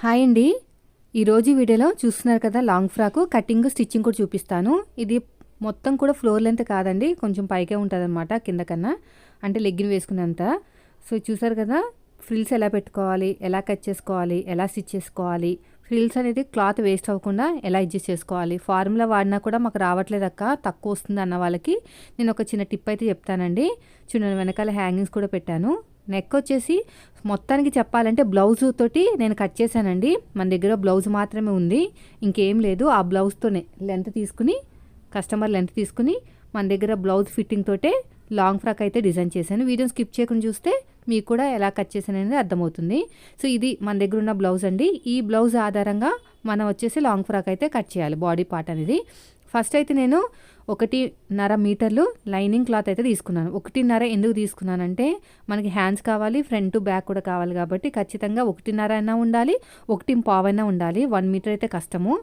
Hi అండి. ఈరోజు వీడియోలో చూస్తున్నారు కదా లాంగ్ ఫ్రాక్ కటింగ్ స్టిచ్చింగ్ కూడా చూపిస్తాను. ఇది మొత్తం కూడా ఫ్లోర్ లెంత్ కాదండి కొంచెం పైకే ఉంటుంది అనమాట కింద కన్నా. అంటే లెగ్గిన్ వేసుకున్నంత. సో చూసారు కదా ఫ్రిల్స్ ఎలా పెట్టుకోవాలి ఎలా కట్ చేసుకోవాలి ఎలా స్టిచ్ చేసుకోవాలి. ఫ్రిల్స్ అనేది క్లాత్ వేస్ట్ అవ్వకుండా ఎలా అడ్జస్ట్ చేసుకోవాలి. ఫార్ములా వాడినా కూడా మాకు రావట్లేదు అక్క తక్కువ వస్తుంది అన్న వాళ్ళకి. నేను ఒక చిన్న టిప్ అయితే చెప్తానండి. చూడండి వెనకాల హ్యాంగింగ్స్ కూడా పెట్టాను. నెక్ వచ్చేసి మొత్తానికి చెప్పాలంటే బ్లౌజ్ తోటి నేను కట్ చేశానండి. మన దగ్గర బ్లౌజ్ మాత్రమే ఉంది. ఇంకేం లేదు. ఆ బ్లౌజ్తోనే లెంత్ తీసుకుని కస్టమర్ లెంత్ తీసుకుని మన దగ్గర బ్లౌజ్ ఫిట్టింగ్ తోటే లాంగ్ ఫ్రాక్ అయితే డిజైన్ చేశాను. వీడియో స్కిప్ చేయకుండా చూస్తే మీకు కూడా ఎలా కట్ చేశాను అనేది అర్థమవుతుంది. సో ఇది మన దగ్గర ఉన్న బ్లౌజ్ అండి. ఈ బ్లౌజ్ ఆధారంగా మనం వచ్చేసి లాంగ్ ఫ్రాక్ అయితే కట్ చేయాలి బాడీ పార్ట్ అనేది. ఫస్ట్ అయితే నేను ఒకటిన్నర మీటర్లు లైనింగ్ క్లాత్ అయితే తీసుకున్నాను. ఒకటిన్నర ఎందుకు తీసుకున్నానంటే మనకి హ్యాండ్స్ కావాలి ఫ్రంట్ టు బ్యాక్ కూడా కావాలి కాబట్టి ఖచ్చితంగా ఒకటిన్నర అయినా ఉండాలి ఒకటి పావైనా ఉండాలి. వన్ మీటర్ అయితే కష్టము.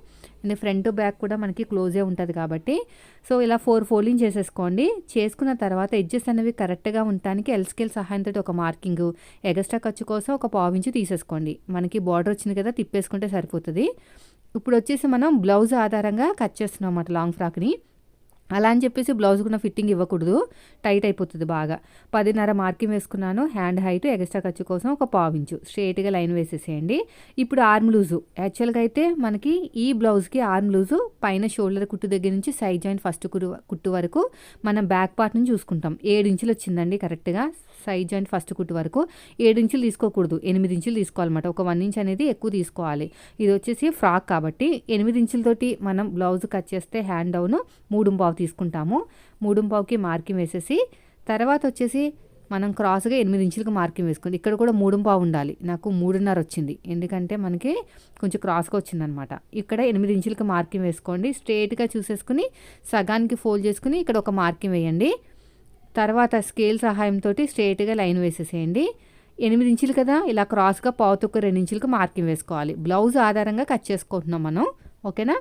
అండ్ ఫ్రంట్ టు బ్యాక్ కూడా మనకి క్లోజే ఉంటుంది కాబట్టి. సో ఇలా ఫోర్ ఫోల్డింగ్ చేసేసుకోండి. చేసుకున్న తర్వాత ఎడ్జెస్ అనేవి కరెక్ట్గా ఉండటానికి ఎల్స్కేల్ సహాయంతో ఒక మార్కింగ్ ఎగస్ట్రా ఖర్చు కోసం ఒక పావించి తీసేసుకోండి. మనకి బార్డర్ వచ్చింది కదా తిప్పేసుకుంటే సరిపోతుంది. ఇప్పుడు వచ్చేసి మనం బ్లౌజ్ ఆధారంగా కట్ చేస్తున్నాం అన్నమాట లాంగ్ ఫ్రాక్ని. అలా అని చెప్పేసి బ్లౌజ్ కూడా ఫిట్టింగ్ ఇవ్వకూడదు. టైట్ అయిపోతుంది బాగా. పదిన్నర మార్కింగ్ వేసుకున్నాను. హ్యాండ్ హైట్ ఎక్స్ట్రా ఖర్చు కోసం ఒక పావించు స్ట్రేట్గా లైన్ వేసేసేయండి. ఇప్పుడు ఆర్మ్ లూజు. యాక్చువల్గా అయితే మనకి ఈ బ్లౌజ్కి ఆర్మ్ లూజు పైన షోల్డర్ కుట్టు దగ్గర నుంచి సైడ్ జాయింట్ ఫస్ట్ కుట్టు కుట్టు వరకు మనం బ్యాక్ పార్ట్ నుంచి చూసుకుంటాం. ఏడు ఇంచులు వచ్చిందండి కరెక్ట్గా. సైడ్ జాయింట్ ఫస్ట్ కుట్టు వరకు ఏడు ఇంచులు తీసుకోకూడదు ఎనిమిది ఇంచులు తీసుకోవాలన్నమాట. ఒక వన్ ఇంచ్ అనేది ఎక్కువ తీసుకోవాలి. ఇది వచ్చేసి ఫ్రాక్ కాబట్టి ఎనిమిది ఇంచులతోటి మనం బ్లౌజ్ కట్ చేస్తే హ్యాండ్ డౌన్ మూడు పావు తీసుకుంటాము. మూడు పావుకి మార్కింగ్ వేసేసి తర్వాత వచ్చేసి మనం క్రాస్గా ఎనిమిది ఇంచులకు మార్కింగ్ వేసుకుంది ఇక్కడ కూడా మూడు పావు ఉండాలి. నాకు మూడున్నర వచ్చింది. ఎందుకంటే మనకి కొంచెం క్రాస్గా వచ్చిందనమాట ఇక్కడ ఎనిమిది ఇంచులకు మార్కింగ్ వేసుకోండి. స్ట్రేట్గా చూసేసుకుని సగానికి ఫోల్డ్ చేసుకుని ఇక్కడ ఒక మార్కింగ్ వేయండి. తర్వాత స్కేల్ సహాయంతో స్ట్రేట్గా లైన్ వేసేసేయండి. ఎనిమిది ఇంచులు కదా? ఇలా క్రాస్గా పావుతొక్క రెండు ఇంచులకు మార్కింగ్ వేసుకోవాలి. బ్లౌజ్ ఆధారంగా కట్ చేసుకుంటున్నాం మనం. ఓకేనా?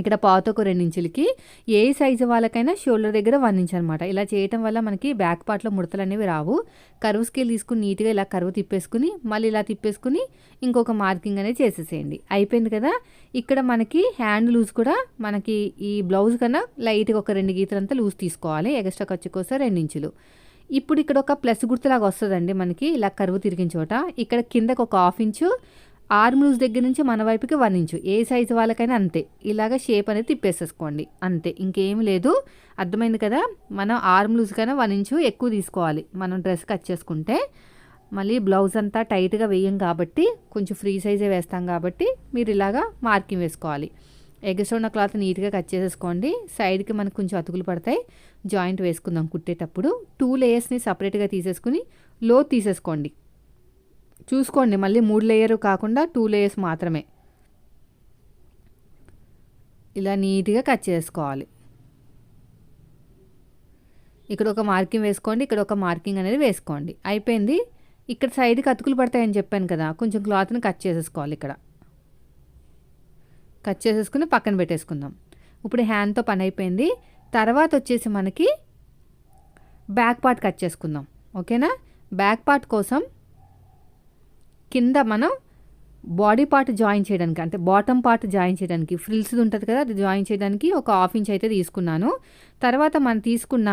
ఇక్కడ పావుతొక్క రెండు ఇంచులకి ఏ సైజు వాళ్ళకైనా షోల్డర్ దగ్గర వన్ ఇంచ్ అనమాట ఇలా చేయటం వల్ల మనకి బ్యాక్ పార్ట్లో ముడతలు అనేవి రావు. కరువు స్కేల్ తీసుకుని నీట్గా ఇలా కరువు తిప్పేసుకుని మళ్ళీ ఇలా తిప్పేసుకుని ఇంకొక మార్కింగ్ అనేది చేసేసేయండి. అయిపోయింది కదా? ఇక్కడ మనకి హ్యాండ్ లూజ్ కూడా మనకి ఈ బ్లౌజ్ కన్నా లైట్గా ఒక రెండు గీతలంతా లూజ్ తీసుకోవాలి. ఎక్స్ట్రా ఖర్చు కోసం రెండు ఇంచులు. ఇప్పుడు ఇక్కడ ఒక ప్లస్ గుర్తులాగా వస్తుందండి మనకి. ఇలా కరువు తిరిగిన చోట. ఇక్కడ కిందకు ఒక హాఫ్ ఇంచు ఆర్మ్ లూజ్ దగ్గర నుంచి మన వైపుకి వన్ ఇంచు ఏ సైజు వాళ్ళకైనా అంతే. ఇలాగ షేప్ అనేది తిప్పేసేసుకోండి. అంతే. ఇంకేం లేదు. అర్థమైంది కదా? మనం ఆర్మ్ లూజ్ కన్నా వన్ ఇంచు ఎక్కువ తీసుకోవాలి. మనం డ్రెస్ కట్ చేసుకుంటే మళ్ళీ బ్లౌజ్ అంతా టైట్గా వేయం కాబట్టి కొంచెం ఫ్రీ సైజే వేస్తాం కాబట్టి మీరు ఇలాగా మార్కింగ్ వేసుకోవాలి. ఎగస్ట్రా ఉన్న క్లాత్ నీట్గా కట్ చేసేసుకోండి. సైడ్కి మనకు కొంచెం అతుకులు పడతాయి. జాయింట్ వేసుకుందాం కుట్టేటప్పుడు. టూ లేయర్స్ని సపరేట్గా తీసేసుకుని లో తీసేసుకోండి. చూసుకోండి మళ్ళీ మూడు లేయర్ కాకుండా టూ లేయర్స్ మాత్రమే. ఇలా నీట్గా కట్ చేసుకోవాలి. ఇక్కడ ఒక మార్కింగ్ వేసుకోండి ఇక్కడ ఒక మార్కింగ్ అనేది వేసుకోండి. అయిపోయింది. ఇక్కడ సైడ్కి అతుకులు పడతాయని చెప్పాను కదా కొంచెం క్లాత్ని కట్ చేసేసుకోవాలి ఇక్కడ. కట్ చేసేసుకుని పక్కన పెట్టేసుకుందాం. ఇప్పుడు హ్యాండ్తో పని అయిపోయింది. తర్వాత వచ్చేసి మనకి బ్యాక్ పార్ట్ కట్ చేసుకుందాం. ఓకేనా? బ్యాక్ పార్ట్ కోసం కింద మనం బాడీ పార్ట్ జాయిన్ చేయడానికి అంటే బాటమ్ పార్ట్ జాయిన్ చేయడానికి ఫ్రిల్స్ ఉంటుంది కదా అది జాయిన్ చేయడానికి ఒక హాఫ్ ఇంచ్ అయితే తీసుకున్నాను. తర్వాత మనం తీసుకున్న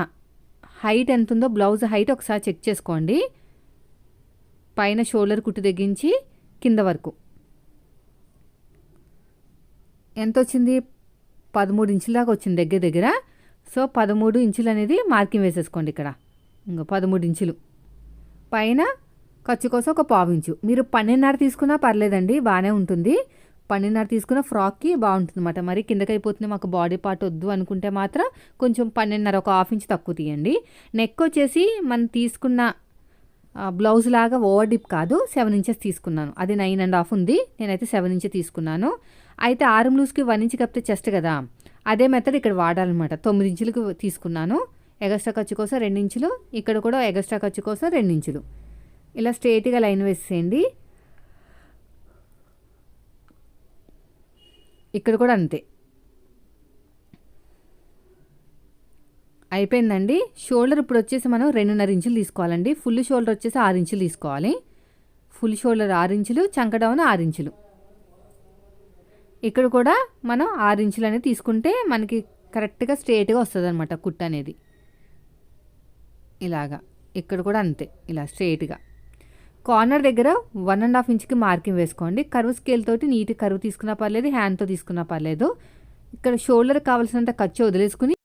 హైట్ ఎంత ఉందో బ్లౌజ్ హైట్ ఒకసారి చెక్ చేసుకోండి. పైన షోల్డర్ కుట్టు తెగించి కింద వరకు. ఎంత వచ్చింది? పదమూడు ఇంచుల దాకా వచ్చింది దగ్గర దగ్గర. సో పదమూడు ఇంచులు అనేది మార్కింగ్ వేసేసుకోండి ఇక్కడ. ఇంకా పదమూడు ఇంచులు. పైన ఖర్చు కోసం ఒక పావు ఇంచు. మీరు పన్నెండున్నర తీసుకున్నా పర్లేదండి బాగానే ఉంటుంది. పన్నెండున్నర తీసుకున్న ఫ్రాక్కి బాగుంటుంది అనమాట మరి కిందకి అయిపోతుంది మాకు బాడీ పార్ట్ వద్దు అనుకుంటే మాత్రం కొంచెం పన్నెండున్నర ఒక హాఫ్ ఇంచ్ తక్కువ తీయండి. నెక్ వచ్చేసి మనం తీసుకున్న బ్లౌజ్ లాగా ఓవర్ డిప్ కాదు సెవెన్ ఇంచెస్ తీసుకున్నాను. అది నైన్ అండ్ హాఫ్ ఉంది. నేనైతే సెవెన్ ఇంచెస్ తీసుకున్నాను. అయితే ఆర్మ్ లూజ్కి వన్ ఇంచ్ కప్పితే చెస్ట్ కదా. అదే మెథడ్ ఇక్కడ వాడాలన్నమాట. తొమ్మిది ఇంచులకు తీసుకున్నాను. ఎగస్ట్రా ఖర్చు కోసం రెండు ఇంచులు. ఇక్కడ కూడా ఎగస్ట్రా ఖర్చు కోసం రెండు ఇంచులు. ఇలా స్ట్రేట్గా లైన్ వేసేయండి. ఇక్కడ కూడా అంతే. అయిపోయిందండి. షోల్డర్ ఇప్పుడు వచ్చేసి మనం రెండున్నర ఇంచులు తీసుకోవాలండి. ఫుల్ షోల్డర్ వచ్చేసి ఆరు ఇంచులు తీసుకోవాలి. ఫుల్ షోల్డర్ ఆరు ఇంచులు చంక డౌన్ ఆరు ఇంచులు. ఇక్కడ కూడా మనం ఆరు ఇంచులు అనేది తీసుకుంటే మనకి కరెక్ట్గా స్ట్రేట్గా వస్తుంది అనమాట కుట్ అనేది. ఇలాగా. ఇక్కడ కూడా అంతే. ఇలా స్ట్రేట్గా. కార్నర్ దగ్గర వన్ అండ్ హాఫ్ ఇంచ్కి మార్కింగ్ వేసుకోండి. కరువు స్కేల్ తోటి నీట్ కరువు తీసుకున్నా పర్లేదు హ్యాండ్తో తీసుకున్నా పర్లేదు. ఇక్కడ షోల్డర్ కావాల్సినంత ఖర్చు వదిలేసుకుని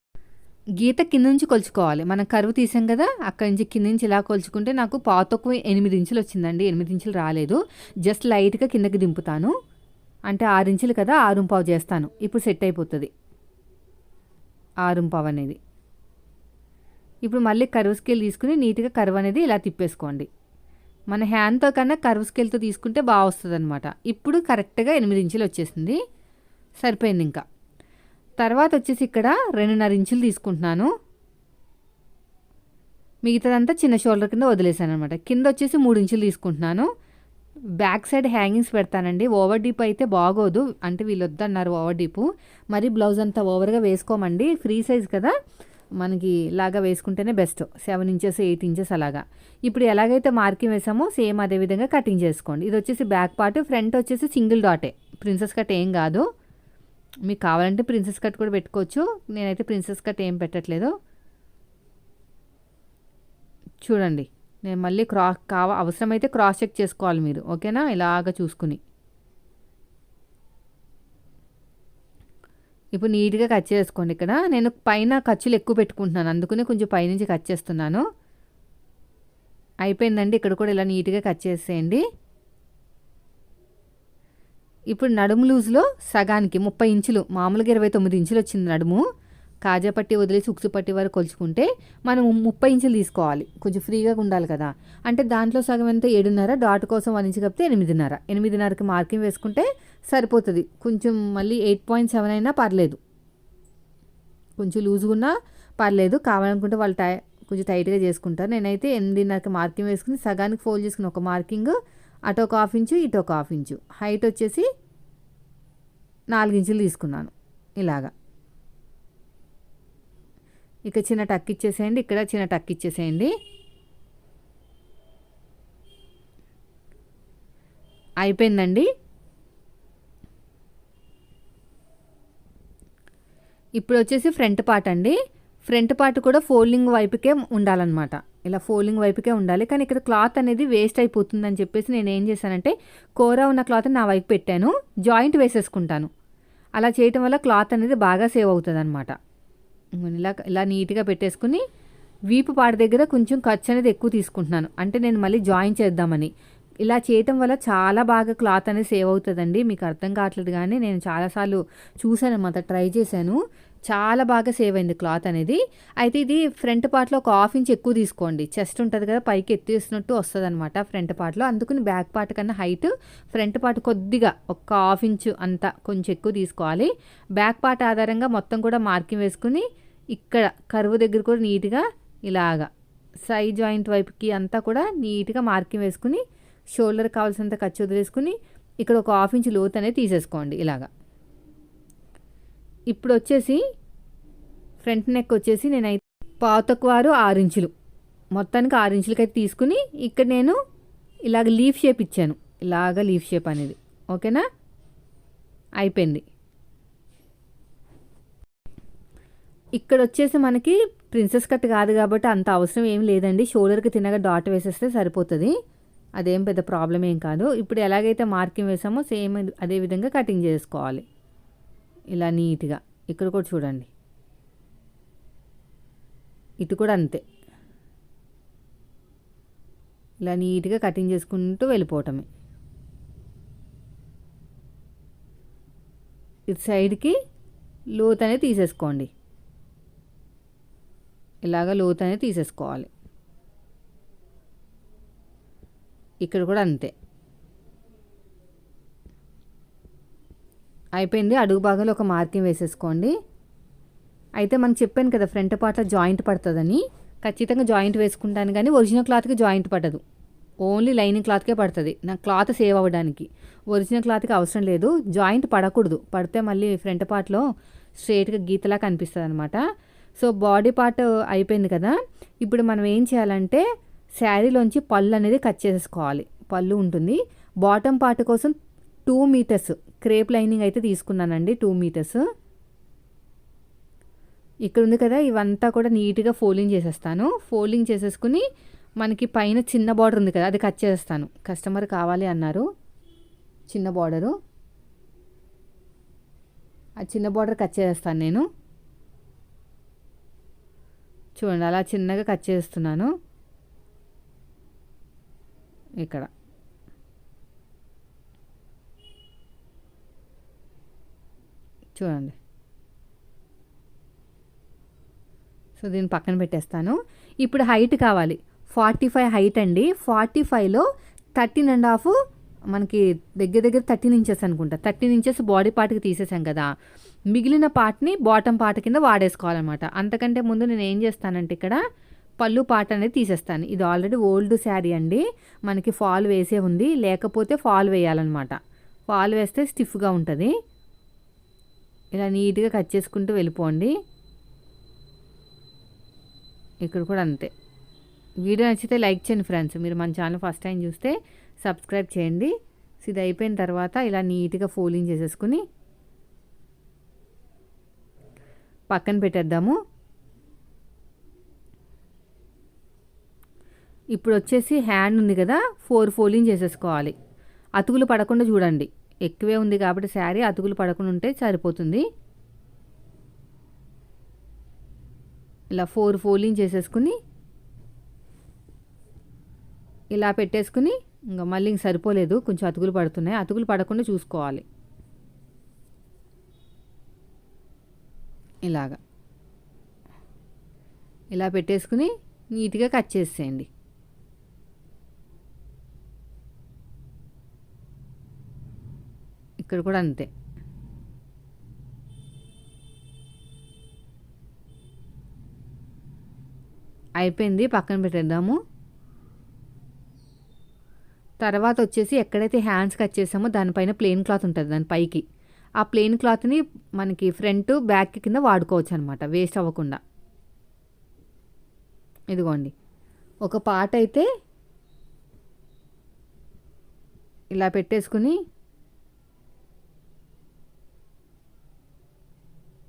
గీత కింద నుంచి కొలుచుకోవాలి. మనం కరువు తీసాం కదా అక్కడి నుంచి కింద నుంచి ఇలా కొలుచుకుంటే నాకు పాతకు ఎనిమిది ఇంచులు వచ్చిందండి. ఎనిమిది ఇంచులు రాలేదు. జస్ట్ లైట్గా కిందకి దింపుతాను. అంటే ఆరు ఇంచులు కదా ఆరు పావు చేస్తాను. ఇప్పుడు సెట్ అయిపోతుంది. ఆరు పావు అనేది. ఇప్పుడు మళ్ళీ కరువు స్కేల్ తీసుకుని నీట్గా కరువు అనేది ఇలా తిప్పేసుకోండి. మన హ్యాండ్తో కన్నా కర్వ్ స్కేల్తో తీసుకుంటే బాగా వస్తుంది అనమాట ఇప్పుడు కరెక్ట్గా ఎనిమిది ఇంచులు వచ్చేసింది. సరిపోయింది ఇంకా. తర్వాత వచ్చేసి ఇక్కడ రెండున్నర ఇంచులు తీసుకుంటున్నాను. మిగతాదంతా చిన్న షోల్డర్ కింద వదిలేసాను అనమాట కింద వచ్చేసి మూడు ఇంచులు తీసుకుంటున్నాను. బ్యాక్ సైడ్ హ్యాంగింగ్స్ పెడతానండి. ఓవర్ డీప్ అయితే బాగోదు. అంటే వీళ్ళు వద్దన్నారు ఓవర్ డీపు. మరి బ్లౌజ్ అంతా ఓవర్గా వేసుకోమండి. ఫ్రీ సైజ్ కదా. మనకి ఇలాగా వేసుకుంటేనే best. Seven inches eight inches అలాగా. ఇప్పుడు ఎలాగైతే మార్కింగ్ వేసామో సేమ్ అదే విధంగా కటింగ్ చేసుకోండి. ఇది వచ్చేసి బ్యాక్ పార్ట్ ఫ్రంట్ వచ్చేసి సింగిల్ డాటే. ప్రిన్సెస్ కట్ ఏం కాదు. మీకు కావాలంటే ప్రిన్సెస్ కట్ కూడా పెట్టుకోవచ్చు. నేనైతే ప్రిన్సెస్ కట్ ఏం పెట్టట్లేదు. చూడండి. నేను మళ్ళీ క్రాస్ కావ అవసరమైతే క్రాస్ చెక్ చేసుకోవాలి మీరు. ఓకేనా? ఇలాగ చూసుకుని. ఇప్పుడు నీట్గా కట్ చేసుకోండి ఇక్కడ. నేను పైన ఖర్చులు ఎక్కువ పెట్టుకుంటున్నాను. అందుకనే కొంచెం పైనుంచి కట్ చేస్తున్నాను. అయిపోయిందండి. ఇక్కడ కూడా ఇలా నీట్గా కట్ చేసేయండి. ఇప్పుడు నడుము లూజ్లో సగానికి ముప్పై ఇంచులు. మామూలుగా ఇరవై తొమ్మిది ఇంచులు వచ్చింది నడుము. కాజాపట్టి వదిలి వదిలేసి వరకు కొలుచుకుంటే మనం ముప్పై ఇంచులు తీసుకోవాలి. కొంచెం ఫ్రీగా ఉండాలి కదా. అంటే దాంట్లో సగం ఎంత? ఏడున్నర. డాట్ కోసం వన్ ఇంచు కప్పితే ఎనిమిదిన్నర. ఎనిమిదిన్నరకి మార్కింగ్ వేసుకుంటే సరిపోతుంది. కొంచెం మళ్ళీ ఎయిట్ పాయింట్ సెవెన్ అయినా పర్లేదు. కొంచెం లూజ్గా ఉన్నా పర్లేదు. కావాలనుకుంటే వాళ్ళు టై కొంచెం టైట్గా చేసుకుంటారు. నేనైతే ఎనిమిదిన్నరకి మార్కింగ్ వేసుకుని సగానికి ఫోల్డ్ చేసుకుని ఒక మార్కింగ్ అటు ఒక హాఫ్ ఇంచు ఇటు ఒక హాఫ్ ఇంచు. హైట్ వచ్చేసి నాలుగు ఇంచులు తీసుకున్నాను. ఇలాగా. ఇక చిన్న టక్ ఇచ్చేసేయండి ఇక్కడ చిన్న టక్ ఇచ్చేసేయండి. అయిపోయిందండి. ఇప్పుడు వచ్చేసి ఫ్రంట్ పార్ట్ అండి. ఫ్రంట్ పార్ట్ కూడా ఫోల్డింగ్ వైపుకే ఉండాలన్నమాట. ఇలా ఫోల్డింగ్ వైపుకే ఉండాలి. కానీ ఇక్కడ క్లాత్ అనేది వేస్ట్ అయిపోతుందని చెప్పేసి నేను ఏం చేశానంటే కూర ఉన్న క్లాత్ నా వైపు పెట్టాను జాయింట్ వేసేసుకుంటాను. అలా చేయటం వల్ల క్లాత్ అనేది బాగా సేవ్ అవుతుంది అనమాట ఇలా ఇలా నీట్గా పెట్టేసుకుని వీపు పాడి దగ్గర కొంచెం ఖర్చు అనేది ఎక్కువ తీసుకుంటున్నాను. అంటే నేను మళ్ళీ జాయిన్ చేద్దామని. ఇలా చేయటం వల్ల చాలా బాగా క్లాత్ అనేది సేవ్ అవుతుందండి. మీకు అర్థం కావట్లేదు కానీ నేను చాలాసార్లు చూశాను అన్నమాట ట్రై చేశాను. చాలా బాగా సేవ్ అయింది క్లాత్ అనేది. అయితే ఇది ఫ్రంట్ పార్ట్లో ఒక హాఫ్ ఇంచ్ ఎక్కువ తీసుకోండి. చెస్ట్ ఉంటుంది కదా పైకి ఎత్తేసినట్టు వస్తుంది అనమాట ఫ్రంట్ పార్ట్లో అందుకని బ్యాక్ పార్ట్ కన్నా హైట్ ఫ్రంట్ పార్ట్ కొద్దిగా ఒక హాఫ్ ఇంచ్ అంతా కొంచెం ఎక్కువ తీసుకోవాలి. బ్యాక్ పార్ట్ ఆధారంగా మొత్తం కూడా మార్కింగ్ వేసుకుని ఇక్కడ కరువు దగ్గర కూడా నీట్గా ఇలాగా సైడ్ జాయింట్ వైపుకి అంతా కూడా నీట్గా మార్కింగ్ వేసుకుని షోల్డర్ కావాల్సినంత ఖర్చు వదిలేసుకుని ఇక్కడ ఒక హాఫ్ ఇంచ్ లోత్ అనేది తీసేసుకోండి ఇలాగా. ఇప్పుడు వచ్చేసి ఫ్రంట్ నెక్ వచ్చేసి నేనైతే పాతకువారు ఆరు ఇంచులు. మొత్తానికి ఆరు ఇంచులకి అయితే తీసుకుని ఇక్కడ నేను ఇలాగ లీఫ్ షేప్ ఇచ్చాను. ఇలాగ లీఫ్ షేప్ అనేది. ఓకేనా? అయిపోయింది. ఇక్కడ వచ్చేసి మనకి ప్రిన్సెస్ కట్ కాదు కాబట్టి అంత అవసరం ఏం లేదండి. షోల్డర్కి తినగా డాట్ వేసేస్తే సరిపోతుంది. అదేం పెద్ద ప్రాబ్లం ఏం కాదు. ఇప్పుడు ఎలాగైతే మార్కింగ్ వేసామో సేమ్ అదే విధంగా కటింగ్ చేసుకోవాలి. ఇలా నీట్గా. ఇక్కడ కూడా చూడండి. ఇటు కూడా అంతే. ఇలా నీట్గా కటింగ్ చేసుకుంటూ వెళ్ళిపోవటమే. ఇటు సైడ్కి లోత్ అనేది తీసేసుకోండి. ఇలాగ లోత్ అనేది తీసేసుకోవాలి. ఇక్కడ కూడా అంతే. అయిపోయింది. అడుగు భాగంలో ఒక మార్కింగ్ వేసేసుకోండి. అయితే మనం చెప్పాను కదా ఫ్రంట్ పార్ట్లో జాయింట్ పడుతుందని. ఖచ్చితంగా జాయింట్ వేసుకుంటాను కానీ ఒరిజినల్ క్లాత్కి జాయింట్ పడదు. ఓన్లీ లైనింగ్ క్లాత్కే పడుతుంది. నా క్లాత్ సేవ్ అవ్వడానికి. ఒరిజినల్ క్లాత్కి అవసరం లేదు. జాయింట్ పడకూడదు. పడితే మళ్ళీ ఫ్రంట్ పార్ట్లో స్ట్రేట్గా గీతలా కనిపిస్తుంది అనమాట సో బాడీ పార్ట్ అయిపోయింది కదా. ఇప్పుడు మనం ఏం చేయాలంటే శారీలోంచి పళ్ళు అనేది కట్ చేసేసుకోవాలి. పళ్ళు ఉంటుంది. బాటమ్ పార్ట్ కోసం టూ మీటర్స్ క్రేప్ లైనింగ్ అయితే తీసుకున్నానండి టూ మీటర్స్ ఇక్కడ ఉంది కదా ఇవంతా కూడా నీట్గా ఫోల్డింగ్ చేసేస్తాను. ఫోల్డింగ్ చేసేసుకుని మనకి పైన చిన్న బార్డర్ ఉంది కదా అది కట్ చేస్తాను కస్టమర్ కావాలి అన్నారు చిన్న బార్డరు. ఆ చిన్న బార్డర్ కట్ చేస్తాను నేను. చూడండి అలా చిన్నగా కట్ చేస్తున్నాను. ఇక్కడ. చూడండి. సో దీన్ని పక్కన పెట్టేస్తాను. ఇప్పుడు హైట్ కావాలి. ఫార్టీ ఫైవ్ హైట్ అండి. ఫార్టీ ఫైవ్లో థర్టీన్ అండ్ హాఫ్ మనకి దగ్గర దగ్గర థర్టీన్ ఇంచెస్ అనుకుంటా. థర్టీన్ ఇంచెస్ బాడీ పార్ట్కి తీసేసాం కదా. మిగిలిన పార్ట్ని బాటమ్ పార్ట్ కింద వాడేసుకోవాలన్నమాట. అంతకంటే ముందు నేను ఏం చేస్తానంటే ఇక్కడ పళ్ళు పార్ట్ అనేది తీసేస్తాను. ఇది ఆల్రెడీ ఓల్డ్ శారీ అండి. మనకి ఫాల్ వేసే ఉంది. లేకపోతే ఫాల్ వేయాలన్నమాట. ఫాల్ వేస్తే స్టిఫ్గా ఉంటుంది. ఇలా నీట్గా కట్ చేసుకుంటూ వెళ్ళిపోండి. ఇక్కడ కూడా అంతే. వీడియో నచ్చితే లైక్ చేయండి ఫ్రెండ్స్. మీరు మన ఛానల్ ఫస్ట్ టైం చూస్తే సబ్స్క్రైబ్ చేయండి. సో ఇది అయిపోయిన తర్వాత ఇలా నీట్గా ఫోలింగ్ చేసేసుకుని పక్కన పెట్టేద్దాము. ఇప్పుడు వచ్చేసి హ్యాండ్ ఉంది కదా ఫోర్ ఫోలింగ్ చేసేసుకోవాలి. అతుకులు పడకుండా చూడండి. ఎక్కువే ఉంది కాబట్టి శారీ అతుకులు పడకుండా ఉంటే సరిపోతుంది. ఇలా ఫోర్ ఫోల్డింగ్ చేసేసుకుని ఇలా పెట్టేసుకుని ఇంకా మళ్ళీ ఇంక సరిపోలేదు. కొంచెం అతుకులు పడుతున్నాయి. అతుకులు పడకుండా చూసుకోవాలి. ఇలాగా. ఇలా పెట్టేసుకుని నీట్గా కట్ చేసేయండి. ఇక్కడ కూడా అంతే. అయిపోయింది పక్కన పెట్టేద్దాము. తర్వాత వచ్చేసి ఎక్కడైతే హ్యాండ్స్ కట్ చేసామో దానిపైన ప్లెయిన్ క్లాత్ ఉంటుంది దాని పైకి. ఆ ప్లెయిన్ క్లాత్ని మనకి ఫ్రంట్ బ్యాక్ కింద వాడుకోవచ్చు అనమాట వేస్ట్ అవ్వకుండా. ఇదిగోండి. ఒక పాట అయితే ఇలా పెట్టేసుకుని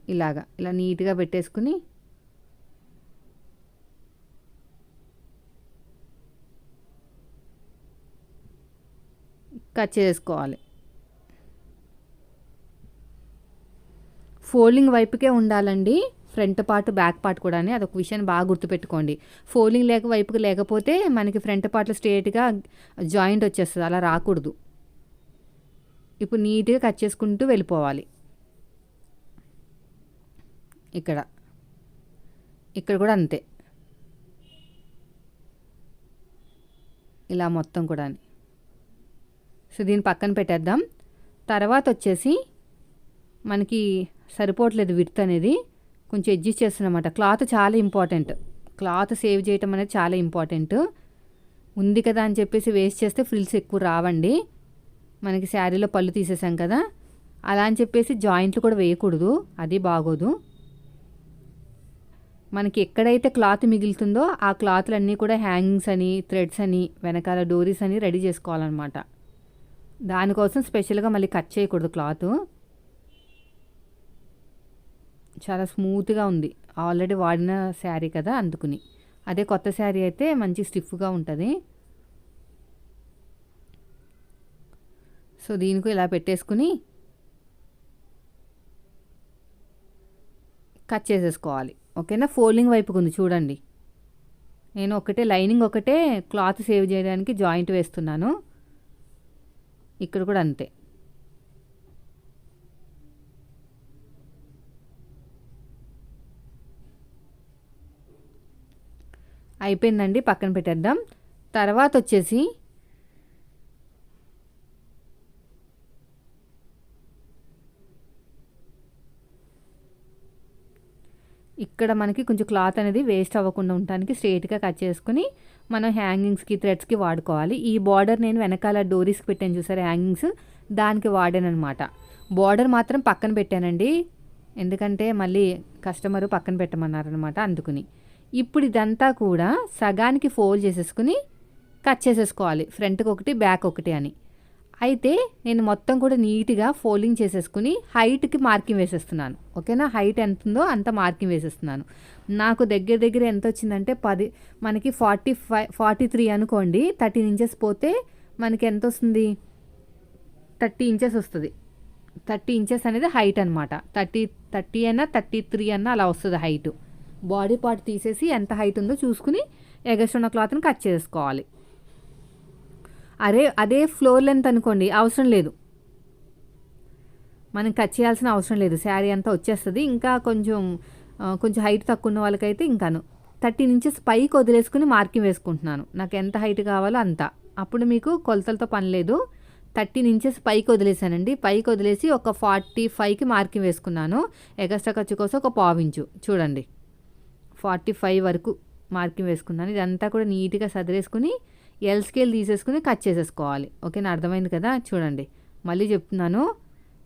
ఇలాగా ఇలా నీట్గా పెట్టేసుకుని కట్ చేసుకోవాలి. ఫోల్డింగ్ వైపుకే ఉండాలండి ఫ్రంట్ పార్ట్ బ్యాక్ పార్ట్ కూడా అదొక విషయాన్ని బాగా గుర్తుపెట్టుకోండి. ఫోల్డింగ్ లేక వైపుకి లేకపోతే మనకి ఫ్రంట్ పార్ట్లో స్ట్రేట్గా జాయింట్ వచ్చేస్తుంది అలా రాకూడదు. ఇప్పుడు నీట్గా కట్ చేసుకుంటూ వెళ్ళిపోవాలి. ఇక్కడ. ఇక్కడ కూడా అంతే. ఇలా మొత్తం కూడా సో దీన్ని పక్కన పెట్టేద్దాం. తర్వాత వచ్చేసి మనకి సరిపోవట్లేదు విడ్త్ అనేది. కొంచెం అడ్జస్ట్ చేస్తున్నమాట క్లాత్ చాలా ఇంపార్టెంట్. క్లాత్ సేవ్ చేయటం అనేది చాలా ఇంపార్టెంట్. ఉంది కదా అని చెప్పేసి వేస్ట్ చేస్తే ఫ్రిల్స్ ఎక్కువ రావండి. మనకి శారీలో పళ్ళు తీసేసాం కదా. అలా అని చెప్పేసి జాయింట్లు కూడా వేయకూడదు. అది బాగోదు. మనకి ఎక్కడైతే క్లాత్ మిగులుతుందో ఆ క్లాత్లన్నీ కూడా హ్యాంగింగ్స్ అని థ్రెడ్స్ అని వెనకాల డోరీస్ అని రెడీ చేసుకోవాలన్నమాట. దానికోసం స్పెషల్గా మళ్ళీ కట్ చేయకూడదు క్లాత్. చాలా స్మూత్గా ఉంది. ఆల్రెడీ వాడిన శారీ కదా అందుకుని. అదే కొత్త శారీ అయితే మంచి స్టిఫ్గా ఉంటుంది. సో దీనికి ఇలా పెట్టేసుకుని కట్ చేసేసుకోవాలి. ఓకేనా? ఫోల్డింగ్ వైపుకు ఉంది చూడండి. నేను ఒకటే లైనింగ్ ఒకటే క్లాత్ సేవ్ చేయడానికి జాయింట్ వేస్తున్నాను. ఇక్కడ కూడా అంతే. అయిపోయిందండి పక్కన పెట్టేద్దాం. తర్వాత వచ్చేసి ఇక్కడ మనకి కొంచెం క్లాత్ అనేది వేస్ట్ అవ్వకుండా ఉండడానికి స్ట్రేట్గా కట్ చేసుకుని మనం హ్యాంగింగ్స్కి థ్రెడ్స్కి వాడుకోవాలి. ఈ బార్డర్ నేను వెనకాల డోరీస్కి పెట్టాను చూసారు? హ్యాంగింగ్స్ దానికి వాడానమాట బార్డర్ మాత్రం పక్కన పెట్టానండి. ఎందుకంటే మళ్ళీ కస్టమరు పక్కన పెట్టమన్నారనమాట అందుకుని. ఇప్పుడు ఇదంతా కూడా సగానికి ఫోల్డ్ చేసేసుకుని కట్ చేసేసుకోవాలి. ఫ్రంట్కి ఒకటి బ్యాక్ ఒకటి అని. అయితే నేను మొత్తం కూడా నీట్గా ఫోల్డింగ్ చేసేసుకుని హైట్కి మార్కింగ్ వేసేస్తున్నాను. ఓకేనా? హైట్ ఎంత ఉందో అంత మార్కింగ్ వేసేస్తున్నాను. నాకు దగ్గర దగ్గర ఎంత వచ్చిందంటే పది మనకి ఫార్టీ ఫైవ్ ఫార్టీ త్రీ అనుకోండి థర్టీన్ ఇంచెస్ పోతే మనకి ఎంత వస్తుంది థర్టీ ఇంచెస్ వస్తుంది. థర్టీ ఇంచెస్ అనేది హైట్ అనమాట థర్టీ థర్టీ అయినా థర్టీ త్రీ అన్నా అలా వస్తుంది హైట్. బాడీ పార్ట్ తీసేసి ఎంత హైట్ ఉందో చూసుకుని ఎగస్ట్ ఉన్న క్లాత్ని కట్ చేసుకోవాలి అరే అదే ఫ్లోర్ లెంత్ అనుకోండి అవసరం లేదు. మనం కట్ చేయాల్సిన అవసరం లేదు. శారీ అంతా వచ్చేస్తుంది. ఇంకా కొంచెం కొంచెం హైట్ తక్కువ ఉన్న వాళ్ళకైతే ఇంకాను. థర్టీన్ ఇంచెస్ పైకి వదిలేసుకుని మార్కింగ్ వేసుకుంటున్నాను. నాకు ఎంత హైట్ కావాలో అంత. అప్పుడు మీకు కొలతలతో పని లేదు. థర్టీన్ ఇంచెస్ పైకి వదిలేసానండి. పైకి వదిలేసి ఒక ఫార్టీ ఫైవ్కి మార్కింగ్ వేసుకున్నాను. ఎగస్ట్రా ఖర్చు కోసం ఒక పావించు చూడండి. ఫార్టీ ఫైవ్ వరకు మార్కింగ్ వేసుకున్నాను. ఇదంతా కూడా నీట్గా సదిరేసుకుని ఎల్ స్కేల్ తీసేసుకుని కట్ చేసేసుకోవాలి. ఓకేనా అర్థమైంది కదా? చూడండి. మళ్ళీ చెప్తున్నాను.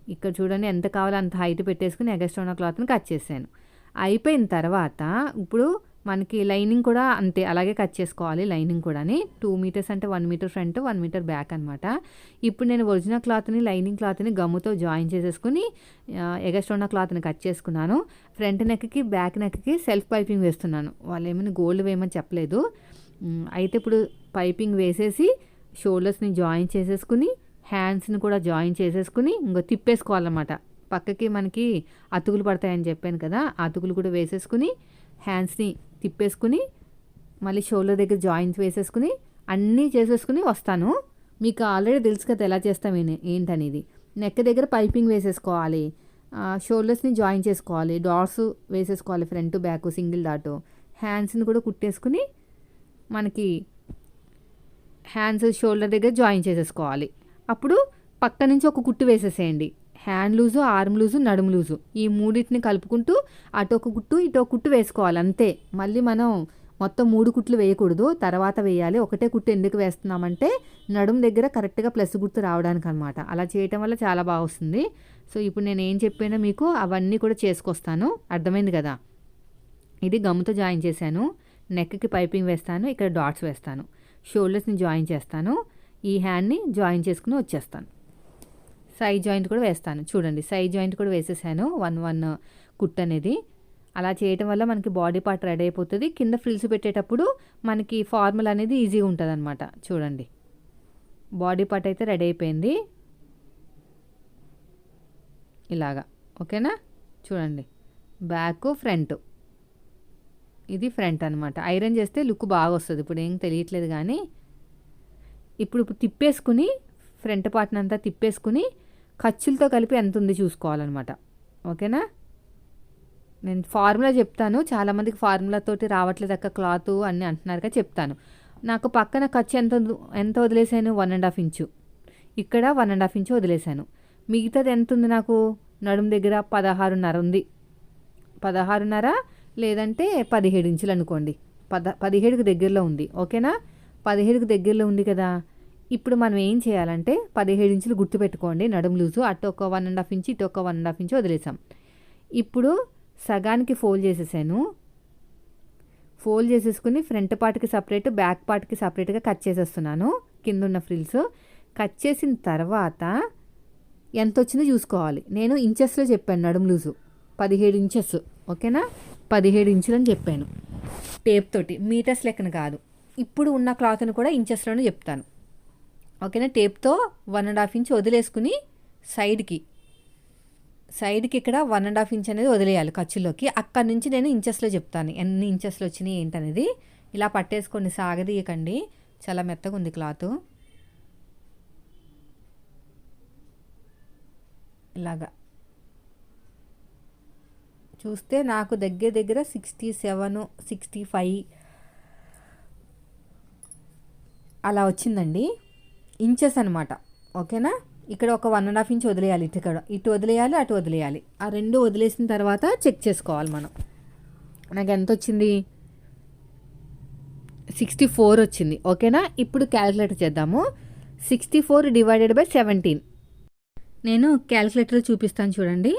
ఇక్కడ చూడండి ఎంత కావాలో అంత హైట్ పెట్టేసుకుని ఎగస్ట్రా ఉన్న క్లాత్ని కట్ చేశాను. అయిపోయిన తర్వాత ఇప్పుడు మనకి లైనింగ్ కూడా అంతే అలాగే కట్ చేసుకోవాలి లైనింగ్ కూడాని. టూ మీటర్స్ అంటే one meter front one meter back అనమాట ఇప్పుడు నేను ఒరిజినల్ క్లాత్ని లైనింగ్ క్లాత్ని గమ్ముతో జాయిన్ చేసేసుకుని ఎగస్ట్రా ఉన్న క్లాత్ని కట్ చేసుకున్నాను. ఫ్రంట్ నెక్కి బ్యాక్ నెక్కి సెల్ఫ్ పైపింగ్ వేస్తున్నాను. వాళ్ళు ఏమైనా గోల్డ్ వేయమని చెప్పలేదు. అయితే ఇప్పుడు పైపింగ్ వేసేసి షోల్డర్స్ని జాయిన్ చేసేసుకుని హ్యాండ్స్ని కూడా జాయిన్ చేసేసుకుని ఇంకో తిప్పేసుకోవాలన్నమాట. పక్కకి మనకి అతుకులు పడతాయని చెప్పాను కదా అతుకులు కూడా వేసేసుకుని హ్యాండ్స్ని తిప్పేసుకుని మళ్ళీ షోల్డర్ దగ్గర జాయింట్స్ వేసేసుకుని అన్నీ చేసేసుకుని వస్తాను. మీకు ఆల్రెడీ తెలుసు కదా ఎలా చేస్తాం ఏంటి- ఏంటనేది. నెక్ దగ్గర పైపింగ్ వేసేసుకోవాలి. షోల్డర్స్ని జాయిన్ చేసుకోవాలి. డాట్స్ వేసేసుకోవాలి ఫ్రంట్ బ్యాక్ సింగిల్ డాట్. హ్యాండ్స్ని కూడా కుట్టేసుకుని మనకి హ్యాండ్స్ షోల్డర్ దగ్గర జాయిన్ చేసేసుకోవాలి. అప్పుడు పక్క నుంచి ఒక కుట్టు వేసేసేయండి. హ్యాండ్ లూజు ఆర్మ్ లూజు నడుము లూజు. ఈ మూడింటిని కలుపుకుంటూ అటు ఒక కుట్టు ఇటు ఒక కుట్టు వేసుకోవాలి. అంతే. మళ్ళీ మనం మొత్తం మూడు కుట్లు వేయకూడదు. తర్వాత వేయాలి. ఒకటే కుట్టు ఎందుకు వేస్తున్నామంటే నడుము దగ్గర కరెక్ట్గా ప్లస్ గుర్తు రావడానికి అనమాట అలా చేయటం వల్ల చాలా బాగా వస్తుంది. సో ఇప్పుడు నేను ఏం చెప్పినా మీకు అవన్నీ కూడా చేసుకొస్తాను. అర్థమైంది కదా? ఇది గమ్ముతో జాయిన్ చేశాను. నెక్కి పైపింగ్ వేస్తాను. ఇక్కడ డాట్స్ వేస్తాను. షోల్డర్స్ని జాయిన్ చేస్తాను. ఈ హ్యాండ్ని జాయిన్ చేసుకుని వచ్చేస్తాను. సై జాయింట్ కూడా వేస్తాను. చూడండి సై జాయింట్ కూడా వేసేసాను. వన్ వన్ కుట్ అనేది. అలా చేయటం వల్ల మనకి బాడీ పార్ట్ రెడీ అయిపోతుంది. కింద ఫ్రిల్స్ పెట్టేటప్పుడు మనకి ఫార్మల్ అనేది ఈజీగా ఉంటుంది అనమాట చూడండి. బాడీ పార్ట్ అయితే రెడీ అయిపోయింది. ఇలాగా. ఓకేనా? చూడండి. Back front. ఇది ఫ్రంట్ అనమాట ఐరన్ చేస్తే లుక్ బాగా వస్తుంది ఇప్పుడు ఏం తెలియట్లేదు కానీ ఇప్పుడు ఇప్పుడు తిప్పేసుకుని ఫ్రంట్ పార్ట్ని అంతా తిప్పేసుకుని ఖర్చులతో కలిపి ఎంత ఉంది చూసుకోవాలన్నమాట. ఓకేనా? నేను ఫార్ములా చెప్తాను. చాలామందికి ఫార్ములాతోటి రావట్లేదు అక్క క్లాత్ అన్నీ అంటున్నారుగా చెప్తాను. నాకు పక్కన ఖర్చు ఎంత ఎంత వదిలేసాను? One and half inch. ఇక్కడ వన్ అండ్ హాఫ్ ఇంచు వదిలేసాను. మిగతాది ఎంత ఉంది నాకు? నడుము దగ్గర పదహారున్నర ఉంది. పదహారున్నర లేదంటే పదిహేడు ఇంచులు అనుకోండి. పద పదిహేడుకు దగ్గరలో ఉంది. ఓకేనా? పదిహేడుకు దగ్గరలో ఉంది కదా. ఇప్పుడు మనం ఏం చేయాలంటే పదిహేడు ఇంచులు గుర్తుపెట్టుకోండి. నడుము లూజు అటు ఒక వన్ అండ్ హాఫ్ ఇంచ్ ఇటు ఒక వన్ అండ్ హాఫ్ ఇంచ్ వదిలేసాం. ఇప్పుడు సగానికి ఫోల్డ్ చేసేసాను. ఫోల్డ్ చేసేసుకుని ఫ్రంట్ పార్ట్కి సపరేట్ బ్యాక్ పార్ట్కి సపరేట్గా కట్ చేసేస్తున్నాను. కింద ఉన్న ఫ్రిల్స్. కట్ చేసిన తర్వాత ఎంత వచ్చిందో చూసుకోవాలి. నేను ఇంచెస్లో చెప్పాను నడుము లూజు. పదిహేడు ఇంచెస్. ఓకేనా? పదిహేడు ఇంచులు అని చెప్పాను. టేప్ తోటి మీటర్స్ లెక్కన కాదు. ఇప్పుడు ఉన్న క్లాత్ని కూడా ఇంచెస్లోనే చెప్తాను. ఓకేనా? టేప్తో వన్ అండ్ హాఫ్ ఇంచ్ వదిలేసుకుని సైడ్కి సైడ్కి ఇక్కడ వన్ అండ్ హాఫ్ ఇంచ్ అనేది వదిలేయాలి ఖర్చులోకి అక్కడి నుంచి నేను ఇంచెస్లో చెప్తాను. ఎన్ని ఇంచెస్లో వచ్చినాయి ఏంటనేది. ఇలా పట్టేసుకొని సాగదీయకండి. చాలా మెత్తగా ఉంది క్లాత్. ఇలాగా. చూస్తే నాకు దగ్గర దగ్గర సిక్స్టీ సెవెన్ సిక్స్టీ ఫైవ్ అలా వచ్చిందండి. ఇంచెస్ అనమాట ఓకేనా? ఇక్కడ ఒక వన్ అండ్ హాఫ్ ఇంచ్ వదిలేయాలి ఇటు ఇక్కడ. ఇటు వదిలేయాలి అటు వదిలేయాలి. ఆ రెండు వదిలేసిన తర్వాత చెక్ చేసుకోవాలి మనం. నాకు ఎంత వచ్చింది? సిక్స్టీ ఫోర్ వచ్చింది. ఓకేనా? ఇప్పుడు క్యాలిక్యులేటర్ చేద్దాము. Sixty four divided by seventeen. నేను క్యాలిక్యులేటర్ చూపిస్తాను చూడండి.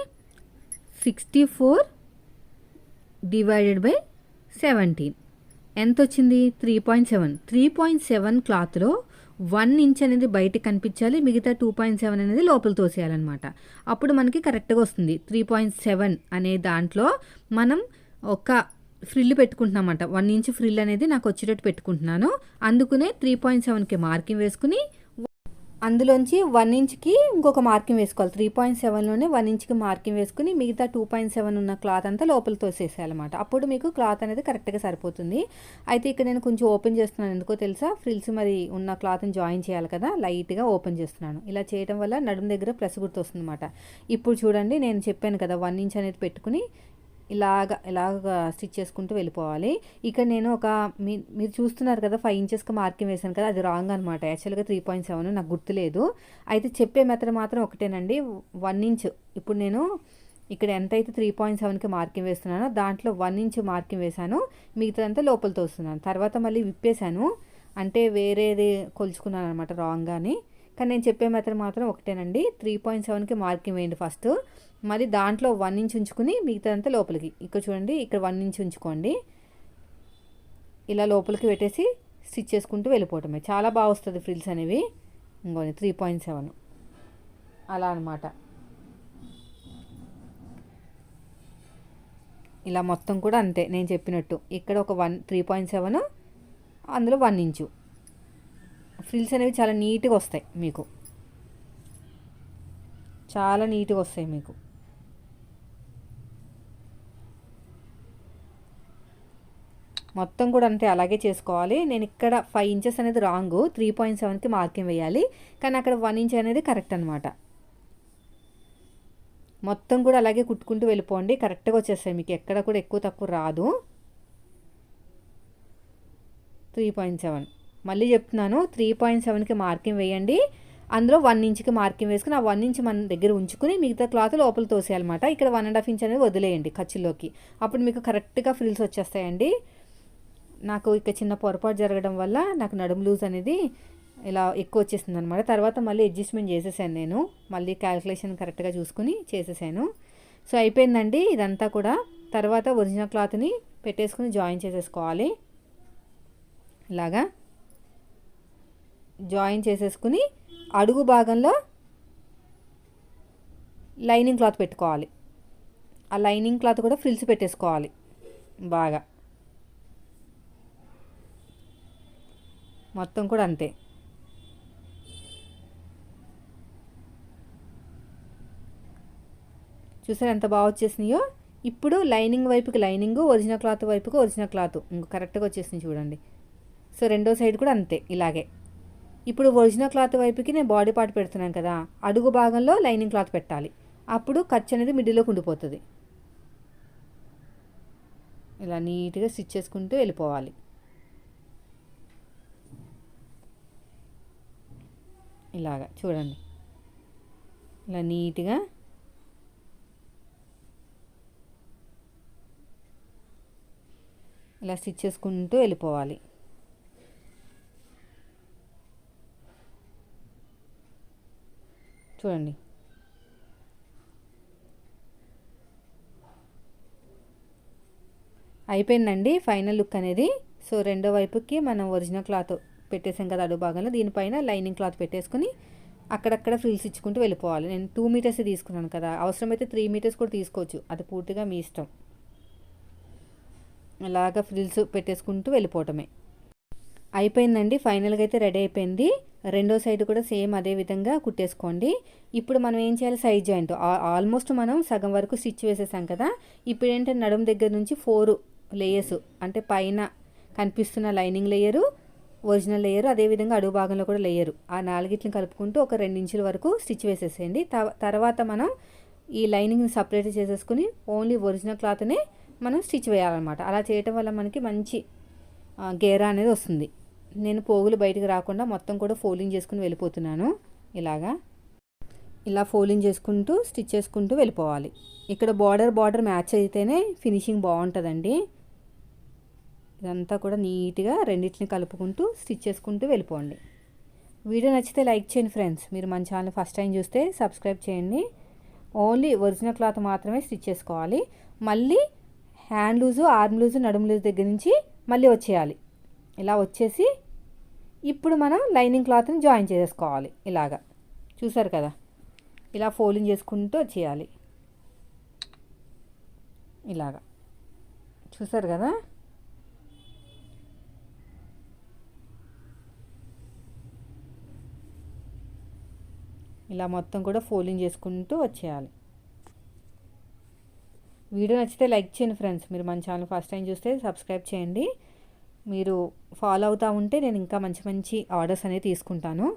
Sixty four divided by seventeen ఎంత వచ్చింది three point seven three point seven క్లాత్లో వన్ ఇంచ్ అనేది బయట కనిపించాలి మిగతా టూ పాయింట్ సెవెన్ అనేది లోపల తోసేయాలన్నమాట. అప్పుడు మనకి కరెక్ట్గా వస్తుంది. త్రీ పాయింట్ సెవెన్ అనే దాంట్లో మనం ఒక ఫ్రిల్ పెట్టుకుంటున్నామంట వన్ ఇంచ్ ఫ్రిల్ అనేది నాకు వచ్చేటట్టు పెట్టుకుంటున్నాను. అందుకునే త్రీ పాయింట్ సెవెన్కి మార్కింగ్ వేసుకుని అందులోంచి వన్ ఇంచ్కి ఇంకొక మార్కింగ్ వేసుకోవాలి. త్రీ పాయింట్ సెవెన్లోనే వన్ ఇంచ్కి మార్కింగ్ వేసుకుని మిగతా టూ పాయింట్ సెవెన్ ఉన్న క్లాత్ అంతా లోపల తోసేసేయాలన్నమాట. అప్పుడు మీకు క్లాత్ అనేది కరెక్ట్గా సరిపోతుంది. అయితే ఇక్కడ నేను కొంచెం ఓపెన్ చేస్తున్నాను. ఎందుకో తెలుసా? ఫ్రిల్స్ మరి ఉన్న క్లాత్ని జాయిన్ చేయాలి కదా? లైట్గా ఓపెన్ చేస్తున్నాను. ఇలా చేయడం వల్ల నడుము దగ్గర ప్లస్ గుర్తు వస్తుందన్నమాట ఇప్పుడు చూడండి నేను చెప్పాను కదా వన్ ఇంచ్ అనేది పెట్టుకుని ఇలాగ ఇలాగ స్టిచ్ చేసుకుంటూ వెళ్ళిపోవాలి. ఇక్కడ నేను ఒక మీ మీరు చూస్తున్నారు కదా ఫైవ్ ఇంచెస్కి మార్కింగ్ వేసాను కదా అది రాంగ్ అనమాట యాక్చువల్గా త్రీ పాయింట్ సెవెన్ నాకు గుర్తులేదు. అయితే చెప్పే మెథడ్ మాత్రం ఒకటేనండి. వన్ ఇంచ్ ఇప్పుడు నేను ఇక్కడ ఎంత అయితే త్రీ పాయింట్ సెవెన్కి మార్కింగ్ వేస్తున్నానో దాంట్లో వన్ ఇంచ్ మార్కింగ్ వేశాను. మిగతాదంతా లోపల వస్తున్నాను తర్వాత మళ్ళీ విప్పేశాను. అంటే వేరేది కొలుచుకున్నాను అనమాట రాంగ్గాని కానీ నేను చెప్పే మెథడ్ మాత్రం ఒకటేనండి. త్రీ పాయింట్ సెవెన్కి మార్కింగ్ వేయండి ఫస్ట్. మరి దాంట్లో వన్ ఇంచ్ ఉంచుకుని మిగతాదంతా లోపలికి. ఇక్కడ చూడండి ఇక్కడ వన్ ఇంచ్ ఉంచుకోండి. ఇలా లోపలికి పెట్టేసి స్టిచ్ చేసుకుంటూ వెళ్ళిపోవటమే. చాలా బాగా వస్తుంది ఫ్రిల్స్ అనేవి. ఇంకోని త్రీ పాయింట్ సెవెన్. అలా అనమాట ఇలా మొత్తం కూడా అంతే. నేను చెప్పినట్టు. ఇక్కడ ఒక వన్ త్రీ పాయింట్ సెవెన్ అందులో వన్ ఇంచు. ఫ్రిల్స్ అనేవి చాలా నీట్గా వస్తాయి మీకు. చాలా నీట్గా వస్తాయి మీకు. మొత్తం కూడా అంటే అలాగే చేసుకోవాలి. నేను ఇక్కడ ఫైవ్ ఇంచెస్ అనేది రాంగ్ త్రీ పాయింట్ సెవెన్కి మార్కింగ్ వేయాలి. కానీ అక్కడ వన్ ఇంచ్ అనేది కరెక్ట్ అనమాట మొత్తం కూడా అలాగే కుట్టుకుంటూ వెళ్ళిపోండి. కరెక్ట్గా వచ్చేస్తాయి మీకు. ఎక్కడ కూడా ఎక్కువ తక్కువ రాదు. త్రీ పాయింట్ సెవెన్ మళ్ళీ చెప్తున్నాను త్రీ పాయింట్ సెవెన్కి మార్కింగ్ వేయండి. అందులో వన్ ఇంచ్కి మార్కింగ్ వేసుకుని ఆ వన్ ఇంచ్ మన దగ్గర ఉంచుకుని మిగతా క్లాత్ లోపల తోసేయాలన్నమాట. ఇక్కడ వన్ అండ్ హాఫ్ ఇంచ్ అనేది వదిలేయండి ఖర్చులోకి అప్పుడు మీకు కరెక్ట్గా ఫ్రిల్స్ వచ్చేస్తాయండి. నాకు ఇక చిన్న పొరపాటు జరగడం వల్ల నాకు నడుము లూజ్ అనేది ఇలా ఎక్కువ వచ్చేసింది అనమాట తర్వాత మళ్ళీ అడ్జస్ట్మెంట్ చేసేసాను నేను. మళ్ళీ క్యాలిక్యులేషన్ కరెక్ట్గా చూసుకుని చేసేసాను. సో అయిపోయిందండి ఇదంతా కూడా. తర్వాత ఒరిజినల్ క్లాత్ని పెట్టేసుకుని జాయిన్ చేసేసుకోవాలి. ఇలాగా. జాయిన్ చేసేసుకుని అడుగు భాగంలో లైనింగ్ క్లాత్ పెట్టుకోవాలి. ఆ లైనింగ్ క్లాత్ కూడా ఫ్రిల్స్ పెట్టేసుకోవాలి బాగా. మొత్తం కూడా అంతే. చూసారు ఎంత బాగా వచ్చేసినాయో? ఇప్పుడు లైనింగ్ వైపుకి లైనింగ్ ఒరిజినల్ క్లాత్ వైపుకి ఒరిజినల్ క్లాత్. ఇంక కరెక్ట్గా వచ్చేసింది చూడండి. సో రెండో సైడ్ కూడా అంతే ఇలాగే. ఇప్పుడు ఒరిజినల్ క్లాత్ వైపుకి నేను బాడీ పార్ట్ పెడుతున్నాను కదా అడుగు భాగంలో లైనింగ్ క్లాత్ పెట్టాలి. అప్పుడు ఖర్చు అనేది మిడిల్లో ఉండిపోతుంది. ఇలా నీట్గా స్టిచ్ చేసుకుంటూ వెళ్ళిపోవాలి. ఇలాగా చూడండి. ఇలా నీట్గా ఇలా స్టిచ్ చేసుకుంటూ వెళ్ళిపోవాలి. చూడండి. అయిపోయిందండి ఫైనల్ లుక్ అనేది. సో రెండో వైపుకి మనం ఒరిజినల్ క్లాత్ పెట్టేసాం కదా అడుగు భాగంలో. దీనిపైన లైనింగ్ క్లాత్ పెట్టేసుకుని అక్కడక్కడ ఫ్రిల్స్ ఇచ్చుకుంటూ వెళ్ళిపోవాలి. నేను టూ మీటర్స్ తీసుకున్నాను కదా. అవసరమైతే త్రీ మీటర్స్ కూడా తీసుకోవచ్చు. అది పూర్తిగా మీ ఇష్టం. అలాగా ఫ్రిల్స్ పెట్టేసుకుంటూ వెళ్ళిపోవటమే. అయిపోయిందండి. ఫైనల్గా అయితే రెడీ అయిపోయింది. రెండో సైడ్ కూడా సేమ్ అదే విధంగా కుట్టేసుకోండి. ఇప్పుడు మనం ఏం చేయాలి? సైడ్ జాయింట్ ఆల్మోస్ట్ మనం సగం వరకు స్టిచ్ వేసేసాం కదా. ఇప్పుడు ఏంటంటే నడుము దగ్గర నుంచి ఫోర్ లేయర్స్ అంటే పైన కనిపిస్తున్న లైనింగ్ లేయరు ఒరిజినల్ లేయరు అదేవిధంగా అడుగు భాగంలో కూడా లేయరు ఆ నాలుగిట్లను కలుపుకుంటూ ఒక రెండు ఇంచుల వరకు స్టిచ్ వేసేసేయండి. తర్వాత మనం ఈ లైనింగ్ని సపరేట్ చేసేసుకుని ఓన్లీ ఒరిజినల్ క్లాత్నే మనం స్టిచ్ వేయాలన్నమాట. అలా చేయటం వల్ల మనకి మంచి గేరా అనేది వస్తుంది. నేను పోగులు బయటకు రాకుండా మొత్తం కూడా ఫోల్డింగ్ చేసుకుని వెళ్ళిపోతున్నాను. ఇలాగా. ఇలా ఫోల్డింగ్ చేసుకుంటూ స్టిచ్ చేసుకుంటూ వెళ్ళిపోవాలి. ఇక్కడ బార్డర్ బార్డర్ మ్యాచ్ అయితేనే ఫినిషింగ్ బాగుంటుందండి. ఇదంతా కూడా నీట్గా రెండింటిని కలుపుకుంటూ స్టిచ్ చేసుకుంటూ వెళ్ళిపోండి. వీడియో నచ్చితే లైక్ చేయండి ఫ్రెండ్స్. మీరు మన ఛానల్ ఫస్ట్ టైం చూస్తే సబ్స్క్రైబ్ చేయండి. ఓన్లీ ఒరిజినల్ క్లాత్ మాత్రమే స్టిచ్ చేసుకోవాలి. మళ్ళీ హ్యాండ్ లూజు ఆర్మ్ లూజు నడుము లూజు దగ్గర నుంచి మళ్ళీ వచ్చేయాలి. ఇలా వచ్చేసి ఇప్పుడు మనం లైనింగ్ క్లాత్ని జాయిన్ చేసేసుకోవాలి. ఇలాగా. చూసారు కదా? ఇలా ఫోల్డింగ్ చేసుకుంటూ వచ్చేయాలి ఇలాగా. చూసారు కదా? ఇలా మొత్తం కూడా ఫోల్డింగ్ చేసుకుంటూ వచ్చేయాలి. వీడియో నచ్చితే లైక్ చేయండి ఫ్రెండ్స్. మీరు మన ఛానల్ ఫస్ట్ టైం చూస్తే సబ్స్క్రైబ్ చేయండి. మీరు ఫాలో అవుతూ ఉంటే నేను ఇంకా మంచి మంచి ఆర్డర్స్ అనేవి తీసుకుంటాను.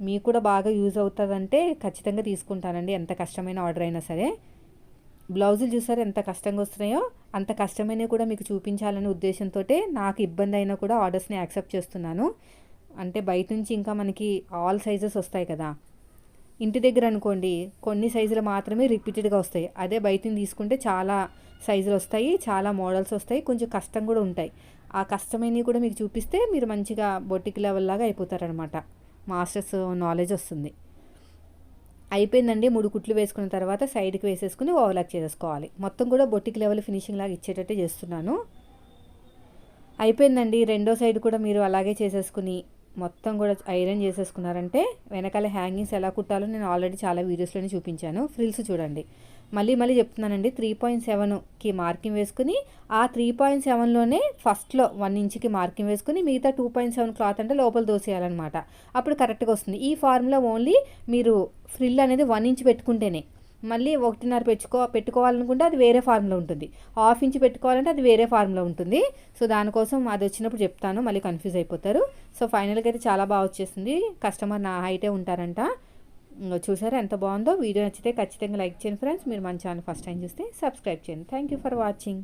మీకు కూడా బాగా యూజ్ అవుతుందంటే ఖచ్చితంగా తీసుకుంటానండి. ఎంత కష్టమైన ఆర్డర్ అయినా సరే. బ్లౌజులు చూసారు ఎంత కష్టంగా వస్తున్నాయో? అంత కష్టమైనవి కూడా మీకు చూపించాలనే ఉద్దేశంతో నాకు ఇబ్బంది అయినా కూడా ఆర్డర్స్ని యాక్సెప్ట్ చేస్తున్నాను. అంటే బయట నుంచి ఇంకా మనకి ఆల్ సైజెస్ వస్తాయి కదా. ఇంటి దగ్గర అనుకోండి కొన్ని సైజులు మాత్రమే రిపీటెడ్గా వస్తాయి. అదే బయట తీసుకుంటే చాలా సైజులు వస్తాయి చాలా మోడల్స్ వస్తాయి కొంచెం కష్టం కూడా ఉంటాయి. ఆ కష్టమైనవి కూడా మీకు చూపిస్తే మీరు మంచిగా బొట్టికి లెవెల్ లాగా అయిపోతారనమాట మాస్టర్స్ నాలెడ్జ్ వస్తుంది. అయిపోయిందండి మూడు కుట్లు వేసుకున్న తర్వాత సైడ్కి వేసేసుకుని ఓవర్లాక్ చేసేసుకోవాలి. మొత్తం కూడా బొట్టికి లెవెల్ ఫినిషింగ్ లాగా ఇచ్చేటట్టు చేస్తున్నాను. అయిపోయిందండి రెండో సైడ్ కూడా మీరు అలాగే చేసేసుకుని మొత్తం కూడా ఐరన్ చేసేసుకున్నారంటే వెనకాల హ్యాంగింగ్స్ ఎలా కుట్టాలో నేను ఆల్రెడీ చాలా వీడియోస్లోనే చూపించాను. ఫ్రిల్స్ చూడండి. మళ్ళీ మళ్ళీ చెప్తున్నానండి త్రీ పాయింట్ సెవెన్కి మార్కింగ్ వేసుకుని ఆ త్రీ పాయింట్ సెవెన్లోనే ఫస్ట్లో వన్ ఇంచ్కి మార్కింగ్ వేసుకుని మిగతా టూ పాయింట్ సెవెన్ క్లాత్ అంటే లోపల దోసేయాలన్నమాట. అప్పుడు కరెక్ట్గా వస్తుంది. ఈ ఫార్ములా ఓన్లీ మీరు ఫ్రిల్ అనేది వన్ ఇంచ్ పెట్టుకుంటేనే మళ్ళీ ఒకటిన్నర పెట్టుకో పెట్టుకోవాలనుకుంటే అది వేరే ఫార్ములా ఉంటుంది. హాఫ్ ఇంచ్ పెట్టుకోవాలంటే అది వేరే ఫార్ములా ఉంటుంది. సో దానికోసం అది వచ్చినప్పుడు చెప్తాను మళ్ళీ కన్ఫ్యూజ్ అయిపోతారు. సో ఫైనల్గా అయితే చాలా బాగా వచ్చేసింది కస్టమర్ నా హైటే ఉంటారంట. చూసారా ఎంత బాగుందో? వీడియో నచ్చితే ఖచ్చితంగా లైక్ చేయండి ఫ్రెండ్స్. మీరు మన ఛానల్ ఫస్ట్ టైం చూస్తే సబ్స్క్రైబ్ చేయండి. Thank you for watching